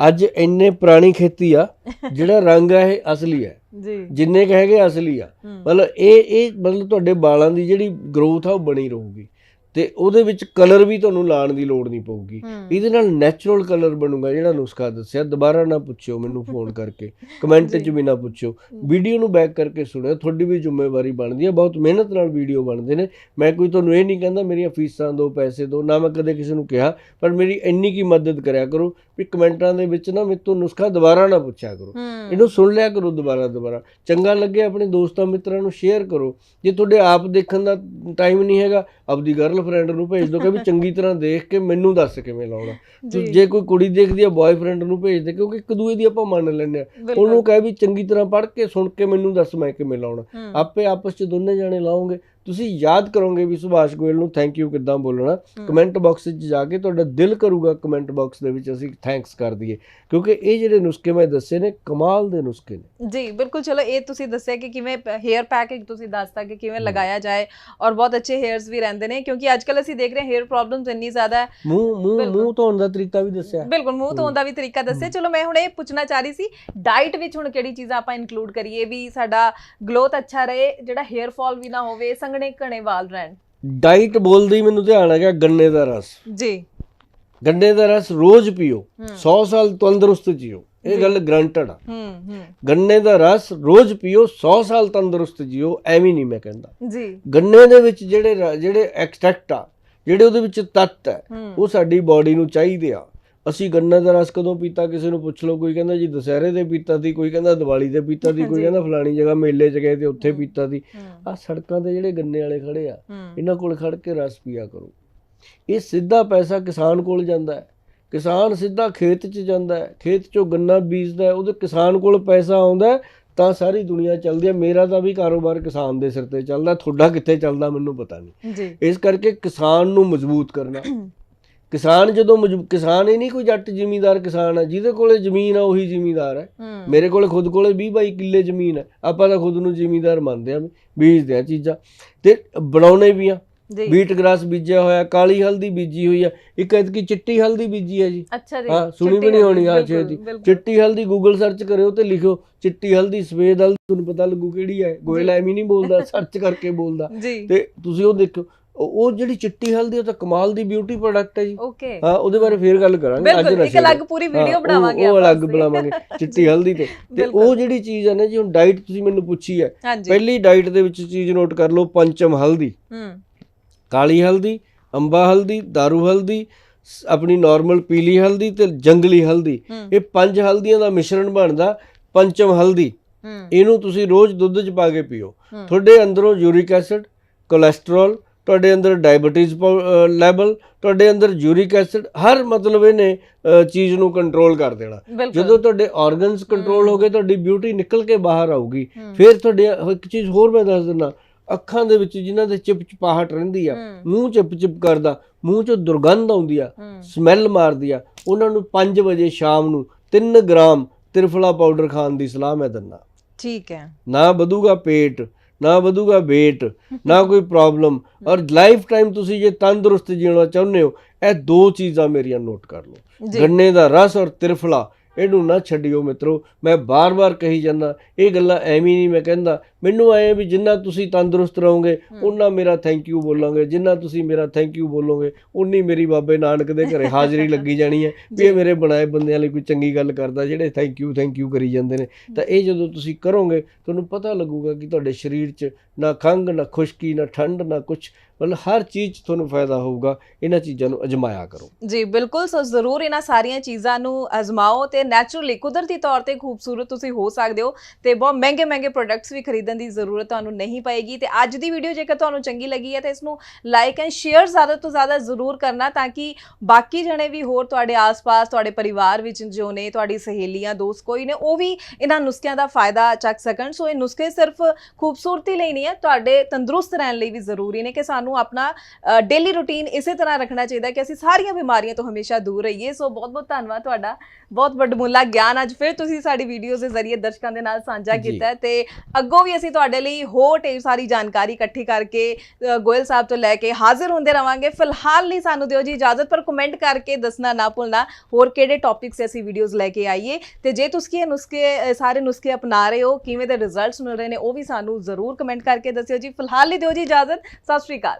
Speaker 1: ਅੱਜ ਇੰਨੇ ਪੁਰਾਣੀ ਖੇਤੀ ਆ ਜਿਹੜਾ ਰੰਗ ਆ ਇਹ ਅਸਲੀ ਹੈ
Speaker 2: ਜੀ।
Speaker 1: ਜਿੰਨੇ ਕਹੇਗੇ ਅਸਲੀ ਆ। ਮਤਲਬ ਇਹ ਇਹ ਮਤਲਬ ਤੁਹਾਡੇ ਵਾਲਾਂ ਦੀ ਜਿਹੜੀ ਗਰੋਥ ਆ ਉਹ ਬਣੀ ਰਹੂਗੀ। ਤੇ ਉਹਦੇ ਵਿੱਚ ਕਲਰ ਵੀ ਤੁਹਾਨੂੰ ਲਾਉਣ ਦੀ ਲੋੜ ਨਹੀਂ ਪਊਗੀ। ਇਹਦੇ ਨਾਲ ਨੈਚੁਰਲ ਕਲਰ ਬਣੂਗਾ ਜਿਹੜਾ ਨੁਸਖਾ ਦੱਸਿਆ। ਦੁਬਾਰਾ ਨਾ ਪੁੱਛਿਓ ਮੈਨੂੰ ਫੋਨ ਕਰਕੇ। ਕਮੈਂਟ 'ਚ। ਵੀ ਨਾ ਪੁੱਛਿਓ। ਵੀਡੀਓ ਨੂੰ ਬੈਕ ਕਰਕੇ ਸੁਣਿਓ। ਤੁਹਾਡੀ ਵੀ ਜ਼ਿੰਮੇਵਾਰੀ ਬਣਦੀ ਹੈ। ਬਹੁਤ ਮਿਹਨਤ ਨਾਲ ਵੀਡੀਓ ਬਣਦੇ ਨੇ। ਮੈਂ ਕੋਈ ਤੁਹਾਨੂੰ ਇਹ ਨਹੀਂ ਕਹਿੰਦਾ ਮੇਰੀਆਂ ਫੀਸਾਂ ਦਿਓ ਪੈਸੇ ਦਿਓ ਨਾ ਮੈਂ ਕਦੇ ਕਿਸੇ ਨੂੰ ਕਿਹਾ ਪਰ ਮੇਰੀ ਇੰਨੀ ਕੀ ਮਦਦ ਕਰਿਆ ਕਰੋ ਵੀ ਕਮੈਂਟਾਂ ਦੇ ਵਿੱਚ ਨਾ ਤੋਂ ਨੁਸਖਾ ਦੁਬਾਰਾ ਨਾ ਪੁੱਛਿਆ ਕਰੋ। ਇਹਨੂੰ ਸੁਣ ਲਿਆ ਕਰੋ ਦੁਬਾਰਾ ਦੁਬਾਰਾ। ਚੰਗਾ ਲੱਗੇ ਆਪਣੇ ਦੋਸਤਾਂ ਮਿੱਤਰਾਂ ਨੂੰ ਸ਼ੇਅਰ ਕਰੋ। ਜੇ ਤੁਹਾਡੇ ਆਪ ਦੇਖਣ ਦਾ ਟਾਈਮ ਨਹੀਂ ਹੈਗਾ ਆਪਦੀ ਗਰਲਫ੍ਰੈਂਡ ਨੂੰ ਭੇਜ ਦਿਓ ਕਿ ਵੀ ਚੰਗੀ ਤਰ੍ਹਾਂ ਦੇਖ ਕੇ ਮੈਨੂੰ ਦੱਸ ਕਿਵੇਂ ਲਾਉਣਾ।
Speaker 2: ਜੀ।
Speaker 1: ਕੋਈ ਕੁੜੀ ਦੇਖਦੀ ਆ ਬॉयਫ੍ਰੈਂਡ ਨੂੰ ਭੇਜ ਦੇ ਕਿਉਂਕਿ ਇੱਕ ਦੂਏ ਦੀ ਆਪਾਂ ਮੰਨ ਲੈਂਦੇ ਆ। ਉਹਨੂੰ ਕਹੇ ਵੀ ਚੰਗੀ ਤਰ੍ਹਾਂ ਪੜ੍ਹ ਕੇ ਸੁਣ ਕੇ ਮੈਨੂੰ ਦੱਸ ਮੈਂ ਕਿਵੇਂ ਲਾਉਣਾ। ਆਪੇ ਆਪਸ ਚ ਦੋਨੇ ਜਾਣੇ ਲਾਓਗੇ ਤੁਸੀਂ ਯਾਦ ਕਰੋਗੇ ਵੀ ਸੁਭਾਸ਼ ਗੋਇਲ ਨੂੰ ਥੈਂਕ ਯੂ ਕਿੱਦਾਂ ਬੋਲਣਾ। ਕਮੈਂਟ ਬਾਕਸ ਵਿੱਚ ਜਾ ਕੇ ਤੁਹਾਡਾ ਦਿਲ ਕਰੂਗਾ ਕਮੈਂਟ ਬਾਕਸ ਦੇ ਵਿੱਚ ਅਸੀਂ ਥੈਂਕਸ ਕਰ ਦਈਏ। ਕਿਉਂਕਿ ਇਹ ਜਿਹੜੇ ਨੁਸਖੇ ਮੈਂ ਦੱਸੇ ਨੇ ਕਮਾਲ ਦੇ ਨੁਸਖੇ ਨੇ।
Speaker 2: ਜੀ ਬਿਲਕੁਲ। ਚਲੋ ਇਹ ਤੁਸੀਂ ਦੱਸਿਆ ਕਿ ਕਿਵੇਂ ਹੇਅਰ ਪੈਕ ਇੱਕ ਤੁਸੀਂ ਦੱਸਤਾ ਕਿ ਕਿਵੇਂ ਲਗਾਇਆ ਜਾਏ ਔਰ ਬਹੁਤ ਅੱਛੇ ਹੇਅਰਸ ਵੀ ਰਹਿੰਦੇ ਨੇ ਕਿਉਂਕਿ ਅੱਜਕੱਲ ਅਸੀਂ ਦੇਖ ਰਹੇ ਹਾਂ ਹੇਅਰ ਪ੍ਰੋਬਲਮਸ ਇੰਨੀ ਜ਼ਿਆਦਾ ਹੈ।
Speaker 1: ਮੂੰਹ ਮੂੰਹ। ਮੂੰਹ ਧੋਣ ਦਾ ਤਰੀਕਾ ਵੀ ਦੱਸਿਆ।
Speaker 2: ਬਿਲਕੁਲ ਮੂੰਹ ਧੋਣ ਦਾ ਵੀ ਤਰੀਕਾ ਦੱਸਿਆ। ਚਲੋ ਮੈਂ ਹੁਣ ਇਹ ਪੁੱਛਣਾ ਚਾਹ ਰਹੀ ਸੀ ਡਾਈਟ ਵਿੱਚ ਹੁਣ ਕਿਹੜੀ ਚੀਜ਼ਾਂ ਆਪਾਂ ਇਨਕਲੂਡ ਕਰੀਏ ਵੀ ਸਾਡਾ ਗਲੋਥ ਅੱਛਾ ਰਹੇ ਜਿਹੜਾ ਹੇਅਰ ਫਾਲ ਵੀ ਨਾ ਹੋਵੇ ਸੰਘਣੇ ਘਣੇ ਵਾਲ ਰਹਿਣ।
Speaker 1: ਡਾਈਟ ਬੋਲਦੇ ਮੈਨੂੰ ਧਿਆਨ ਆ ਗਿਆ ਗੰਨੇ ਦਾ ਰਸ।
Speaker 2: ਜੀ।
Speaker 1: ਗੰਨੇ ਦਾ ਰਸ ਰੋਜ਼ ਪੀਓ
Speaker 2: ਹੂੰ।
Speaker 1: 100 ਸਾਲ ਤੰਦਰੁਸਤ ਜੀਓ ਇਹ ਗੱਲ ਗਰੰਟਡ ਆ।
Speaker 2: ਹੂੰ ਹੂੰ।
Speaker 1: ਗੰਨੇ ਦਾ ਰਸ ਰੋਜ਼ ਪੀਓ 100 ਸਾਲ ਤੰਦਰੁਸਤ ਜੀਓ ਐਵੇਂ ਨਹੀਂ ਮੈਂ ਕਹਿੰਦਾ।
Speaker 2: ਜੀ।
Speaker 1: ਗੰਨੇ ਦੇ ਵਿੱਚ ਜਿਹੜੇ ਜਿਹੜੇ ਐਕਸਟ੍ਰੈਕਟ ਆ ਜਿਹੜੇ ਉਹਦੇ ਵਿੱਚ ਤੱਤ ਹੂੰ। ਉਹ ਸਾਡੀ ਬਾਡੀ ਨੂੰ ਚਾਹੀਦੇ ਆ। ਅਸੀਂ ਗੰਨੇ ਦਾ ਰਸ ਕਦੋਂ ਪੀਤਾ? ਕਿਸੇ ਨੂੰ ਪੁੱਛ ਲਓ ਕੋਈ ਕਹਿੰਦਾ ਜੀ ਦੁਸਹਿਰੇ ਤੇ ਪੀਤਾ ਸੀ ਕੋਈ ਕਹਿੰਦਾ ਦੀਵਾਲੀ ਤੇ ਪੀਤਾ ਸੀ ਕੋਈ। ਕਹਿੰਦਾ ਫਲਾਣੀ ਜਗ੍ਹਾ ਮੇਲੇ 'ਚ ਗਏ ਤੇ ਉੱਥੇ। ਪੀਤਾ ਸੀ। ਆ ਸੜਕਾਂ ਤੇ ਜਿਹੜੇ ਗੰਨੇ ਵਾਲੇ ਖੜੇ ਆ ਇਹਨਾਂ ਕੋਲ ਖੜ ਕੇ ਰਸ ਪੀਆ ਕਰੋ। ਇਹ ਸਿੱਧਾ ਪੈਸਾ ਕਿਸਾਨ ਕੋਲ ਜਾਂਦਾ ਹੈ। ਕਿਸਾਨ ਸਿੱਧਾ ਖੇਤ 'ਚ ਜਾਂਦਾ ਹੈ। ਖੇਤ 'ਚੋਂ ਗੰਨਾ ਬੀਜਦਾ ਹੈ ਉਹਦੇ ਕਿਸਾਨ ਕੋਲ ਪੈਸਾ ਆਉਂਦਾ ਹੈ, ਤਾਂ ਸਾਰੀ ਦੁਨੀਆ ਚੱਲਦੀ ਹੈ। ਮੇਰਾ ਤਾਂ ਵੀ ਕਾਰੋਬਾਰ ਕਿਸਾਨ ਦੇ ਸਿਰ ਤੇ ਚੱਲਦਾ ਤੁਹਾਡਾ ਕਿੱਥੇ ਚੱਲਦਾ ਮੈਨੂੰ ਪਤਾ ਨਹੀਂ। ਇਸ ਕਰਕੇ ਕਿਸਾਨ ਨੂੰ ਮਜ਼ਬੂਤ ਕਰਨਾ। ਕਿਸਾਨ ਜਦੋਂ ਕਿਸਾਨ ਹੀ ਨਹੀਂ ਕੋਈ ਜੱਟ ਜ਼ਿਮੀਂਦਾਰ ਕਿਸਾਨ ਹੈ ਜਿਹਦੇ ਕੋਲੇ ਜ਼ਮੀਨ ਆ ਉਹੀ ਜ਼ਿਮੀਂਦਾਰ ਹੈ। ਮੇਰੇ ਕੋਲੇ ਖੁਦ ਕੋਲੇ 20 22 ਕਿੱਲੇ ਜ਼ਮੀਨ ਹੈ ਆਪਾਂ ਤਾਂ ਖੁਦ ਨੂੰ ਜ਼ਿਮੀਂਦਾਰ ਮੰਨਦੇ ਆ ਬੀਜਦੇ ਆ ਚੀਜ਼ਾਂ। ਤੇ ਬਣਾਉਣੇ ਵੀ ਆ।
Speaker 2: ਜੀ।
Speaker 1: ਵੀਟ ਗ੍ਰਾਸ ਬੀਜਿਆ ਹੋਇਆ ਕਾਲੀ ਹਲਦੀ ਬੀਜੀ ਹੋਈ ਆ ਇੱਕ ਐਤਕੀ ਚਿੱਟੀ ਹਲਦੀ ਬੀਜੀ ਹੈ ਜੀ।
Speaker 2: ਅੱਛਾ ਜੀ
Speaker 1: ਹਾਂ ਸੁਣੀ ਵੀ ਨਹੀਂ ਹੋਣੀ ਆ
Speaker 2: ਬਿਲਕੁਲ।
Speaker 1: ਚਿੱਟੀ ਹਲਦੀ ਗੂਗਲ ਸਰਚ ਕਰਿਓ ਤੇ ਲਿਖਿਓ ਚਿੱਟੀ ਹਲਦੀ ਸਫੇਦ ਹਲਦੀ ਤੁਹਾਨੂੰ ਪਤਾ ਲੱਗੂ ਕਿਹੜੀ ਹੈ ਗੋਇਲ ਐਵੇਂ ਨਹੀਂ ਬੋਲਦਾ ਸਰਚ ਕਰਕੇ ਬੋਲਦਾ।
Speaker 2: ਜੀ।
Speaker 1: ਤੇ ਤੁਸੀਂ ਉਹ ਦੇਖੋ ਉਹ ਜਿਹੜੀ ਚਿੱਟੀ ਹਲਦੀ ਉਹ ਤਾਂ ਕਮਾਲ ਦੀ ਬਿਊਟੀ ਪ੍ਰੋਡਕਟ ਹੈ ਜੀ।
Speaker 2: ਓਕੇ
Speaker 1: ਹਾਂ ਉਹਦੇ ਬਾਰੇ ਫੇਰ ਗੱਲ ਕਰਾਂਗੇ। ਅੱਜ
Speaker 2: ਬਿਲਕੁਲ ਇੱਕ ਅਲੱਗ ਪੂਰੀ ਵੀਡੀਓ ਬਣਾਵਾਂਗੇ
Speaker 1: ਉਹ ਅਲੱਗ। ਬਣਾਵਾਂਗੇ ਚਿੱਟੀ ਹਲਦੀ ਤੇ। ਤੇ। ਉਹ ਜਿਹੜੀ ਚੀਜ਼ ਹੈ ਨਾ ਜੀ ਹੁਣ ਡਾਈਟ ਤੁਸੀਂ ਮੈਨੂੰ ਪੁੱਛੀ ਹੈ ਪਹਿਲੀ ਡਾਈਟ ਦੇ ਵਿੱਚ ਚੀਜ਼ ਨੋਟ ਕਰ ਲਓ ਪੰਚਮ ਹਲਦੀ।
Speaker 2: ਹੂੰ।
Speaker 1: ਕਾਲੀ ਹਲਦੀ ਅੰਬਾ ਹਲਦੀ ਦਾਰੂ ਹਲਦੀ ਆਪਣੀ ਨਾਰਮਲ ਪੀਲੀ ਹਲਦੀ ਤੇ ਜੰਗਲੀ ਹਲਦੀ। ਇਹ ਪੰਜ ਹਲਦੀਆਂ ਦਾ ਮਿਸ਼ਰਣ ਬਣਦਾ ਪੰਚਮ ਹਲਦੀ। ਇਹਨੂੰ ਤੁਸੀਂ ਰੋਜ਼ ਦੁੱਧ 'ਚ ਪਾ ਕੇ ਪੀਓ। ਤੁਹਾਡੇ ਅੰਦਰੋਂ ਯੂਰਿਕ ਐਸਿਡ ਕੋਲੇਸਟ੍ਰੋਲ ਤੁਹਾਡੇ ਅੰਦਰ ਡਾਇਬੀਟੀਜ਼ ਲੈਵਲ ਤੁਹਾਡੇ ਅੰਦਰ ਯੂਰਿਕ ਐਸਿਡ ਹਰ ਮਤਲਬ ਇਹਨੇ ਚੀਜ਼ ਨੂੰ ਕੰਟਰੋਲ ਕਰ ਦੇਣਾ। ਜਦੋਂ ਤੁਹਾਡੇ ਆਰਗਨਸ ਕੰਟਰੋਲ ਹੋ ਗਏ ਤੁਹਾਡੀ ਬਿਊਟੀ ਨਿਕਲ ਕੇ ਬਾਹਰ ਆਊਗੀ। ਫਿਰ ਤੁਹਾਡੇ ਇੱਕ ਚੀਜ਼ ਹੋਰ ਮੈਂ ਦੱਸ ਦਿੰਦਾ ਅੱਖਾਂ ਦੇ ਵਿੱਚ ਜਿਨ੍ਹਾਂ ਦੇ ਚਿਪਚਿਪਾਹਟ ਰਹਿੰਦੀ ਆ। ਮੂੰਹ ਚਿਪ-ਚਿਪ ਕਰਦਾ ਮੂੰਹ 'ਚੋਂ ਦੁਰਗੰਧ ਆਉਂਦੀ ਆ ਸਮੈਲ ਮਾਰਦੀ ਆ ਉਹਨਾਂ ਨੂੰ 5 ਵਜੇ ਸ਼ਾਮ ਨੂੰ 3 ਗ੍ਰਾਮ ਤ੍ਰਿਫਲਾ ਪਾਊਡਰ ਖਾਣ ਦੀ ਸਲਾਹ ਮੈਂ ਦਿੰਦਾ।
Speaker 2: ਠੀਕ ਹੈ।
Speaker 1: ਨਾ ਵਧੂਗਾ ਪੇਟ ਨਾ ਵਧੂਗਾ weight ਨਾ ਕੋਈ ਪ੍ਰੋਬਲਮ ਔਰ ਲਾਈਫ ਟਾਈਮ ਤੁਸੀਂ ਜੇ ਤੰਦਰੁਸਤ ਜੀਣਾ ਚਾਹੁੰਦੇ ਹੋ ਇਹ ਦੋ ਚੀਜ਼ਾਂ ਮੇਰੀਆਂ ਨੋਟ ਕਰ ਲਓ। ਗੰਨੇ ਦਾ ਰਸ ਔਰ ਤ੍ਰਿਫਲਾ ਇਹਨੂੰ ਨਾ ਛੱਡਿਓ ਮਿੱਤਰੋ। ਮੈਂ ਬਾਰ-ਬਾਰ ਕਹੀ ਜਾਂਦਾ ਇਹ ਗੱਲਾਂ ਐਵੇਂ ਨਹੀਂ ਮੈਂ ਕਹਿੰਦਾ। ਮੈਨੂੰ ਐ ਵੀ ਜਿੰਨਾ ਤੁਸੀਂ ਤੰਦਰੁਸਤ ਰਹੋਗੇ ਉਹਨਾਂ ਮੇਰਾ ਥੈਂਕ ਯੂ ਬੋਲੋਗੇ। ਜਿੰਨਾ ਤੁਸੀਂ ਮੇਰਾ ਥੈਂਕ ਯੂ ਬੋਲੋਗੇ ਉਨੀ ਮੇਰੀ ਬਾਬੇ ਨਾਨਕ ਦੇ ਘਰੇ ਹਾਜ਼ਰੀ ਲੱਗੀ ਜਾਣੀ ਹੈ ਵੀ ਇਹ ਮੇਰੇ ਬਣਾਏ ਬੰਦਿਆਂ ਲਈ ਕੋਈ ਚੰਗੀ ਗੱਲ ਕਰਦਾ ਜਿਹੜੇ ਥੈਂਕ ਯੂ ਥੈਂਕ ਯੂ ਕਰੀ ਜਾਂਦੇ ਨੇ। ਤਾਂ ਇਹ ਜਦੋਂ ਤੁਸੀਂ ਕਰੋਗੇ ਤੁਹਾਨੂੰ ਪਤਾ ਲੱਗੂਗਾ ਕਿ ਤੁਹਾਡੇ ਸਰੀਰ 'ਚ ਨਾ ਖੰਘ ਨਾ ਖੁਸ਼ਕੀ ਨਾ ਠੰਡ ਨਾ ਕੁਝ ਮਤਲਬ ਹਰ ਚੀਜ਼ 'ਚ ਤੁਹਾਨੂੰ ਫਾਇਦਾ ਹੋਊਗਾ, ਇਹਨਾਂ ਚੀਜ਼ਾਂ ਨੂੰ ਅਜਮਾਇਆ ਕਰੋ।
Speaker 2: ਜੀ, ਬਿਲਕੁਲ, ਸੋ ਜ਼ਰੂਰ ਇਹਨਾਂ ਸਾਰੀਆਂ ਚੀਜ਼ਾਂ ਨੂੰ ਅਜ਼ਮਾਓ ਤੇ ਨੈਚੁਰਲੀ ਕੁਦਰਤੀ ਤੌਰ ਤੇ ਖੂਬਸੂਰਤ ਤੁਸੀਂ ਹੋ ਸਕਦੇ ਹੋ ਤੇ ਬਹੁਤ ਮਹਿੰਗੇ ਮਹਿੰਗੇ ਪ੍ਰੋਡਕਟਸ ਵੀ ਖਰੀਦਣ ਦੀ ਜ਼ਰੂਰਤ ਤੁਹਾਨੂੰ ਨਹੀਂ ਪਏਗੀ ਤੇ ਅੱਜ ਦੀ ਵੀਡੀਓ ਜੇਕਰ ਤੁਹਾਨੂੰ ਚੰਗੀ ਲੱਗੀ ਹੈ ਤਾਂ ਇਸ ਨੂੰ ਲਾਈਕ ਐਂਡ ਸ਼ੇਅਰ ਜ਼ਿਆਦਾ ਤੋਂ ਜ਼ਿਆਦਾ ਜ਼ਰੂਰ ਕਰਨਾ ਤਾਂ ਕਿ ਬਾਕੀ ਜਣੇ ਵੀ ਹੋਰ ਤੁਹਾਡੇ ਆਸ-ਪਾਸ, ਤੁਹਾਡੇ ਪਰਿਵਾਰ ਵਿੱਚ ਜੋ ਨੇ, ਤੁਹਾਡੀ ਸਹੇਲੀਆਂ, ਦੋਸਤ ਕੋਈ ਨੇ, ਉਹ ਵੀ ਇਹਨਾਂ ਨੁਸਖਿਆਂ ਦਾ ਫਾਇਦਾ ਚੱਕ ਸਕਣ। ਸੋ ਇਹ ਨੁਸਖੇ ਸਿਰਫ ਖੂਬਸੂਰਤੀ ਲਈ ਨਹੀਂ ਹੈ, ਤੁਹਾਡੇ ਤੰਦਰੁਸਤ ਰਹਿਣ ਲਈ ਵੀ ਜ਼ਰੂਰੀ ਨੇ ਕਿ ਸਾਨੂੰ ਆਪਣਾ ਡੇਲੀ ਰੁਟੀਨ ਇਸੇ ਤਰ੍ਹਾਂ ਰੱਖਣਾ ਚਾਹੀਦਾ ਕਿ ਅਸੀਂ ਸਾਰੀਆਂ ਬਿਮਾਰੀਆਂ ਤੋਂ ਹਮੇਸ਼ਾ ਦੂਰ ਰਹੀਏ। ਸੋ ਬਹੁਤ ਬਹੁਤ ਧੰਨਵਾਦ ਤੁਹਾਡਾ। ਬਹੁਤ ਵੱਡਮੁੱਲਾ ਗਿਆਨ ਅੱਜ ਫਿਰ ਤੁਸੀਂ ਸਾਡੀ ਵੀਡੀਓਜ਼ ਦੇ ਜ਼ਰੀਏ ਦਰਸ਼ਕਾਂ ਦੇ ਨਾਲ ਸਾਂਝਾ। ਕੀਤਾ ਤੇ ਅੱਗੋਂ ਵੀ ਅਸੀਂ ਤੁਹਾਡੇ ਲਈ ਹੋਰ ਢੇਰ ਸਾਰੀ ਜਾਣਕਾਰੀ ਇਕੱਠੀ ਕਰਕੇ ਗੋਇਲ ਸਾਹਿਬ ਤੋਂ ਲੈ ਕੇ ਹਾਜ਼ਰ ਹੁੰਦੇ ਰਵਾਂਗੇ। ਫਿਲਹਾਲ ਲਈ ਸਾਨੂੰ ਦਿਓ ਜੀ ਇਜਾਜ਼ਤ ਪਰ ਕਮੈਂਟ ਕਰਕੇ ਦੱਸਣਾ ਨਾ ਭੁੱਲਣਾ ਹੋਰ ਕਿਹੜੇ ਟੌਪਿਕਸ ਅਸੀਂ ਵੀਡੀਓਜ਼ ਲੈ ਕੇ ਆਈਏ ਤੇ ਜੇ ਤੁਸੀਂ ਇਹ ਨੁਸਖੇ ਸਾਰੇ ਨੁਸਖੇ ਅਪਣਾ ਰਹੇ ਹੋ ਕਿਵੇਂ ਦੇ ਰਿਜ਼ਲਟਸ ਮਿਲ ਰਹੇ ਨੇ ਉਹ ਵੀ ਸਾਨੂੰ ਜ਼ਰੂਰ ਕਮੈਂਟ ਕਰਕੇ ਦੱਸਿਓ ਜੀ। ਫਿਲਹਾਲ ਲਈ ਦਿਓ ਜੀ ਇਜਾਜ਼ਤ। ਸਤਿ ਸ਼੍ਰੀ ਅਕਾਲ।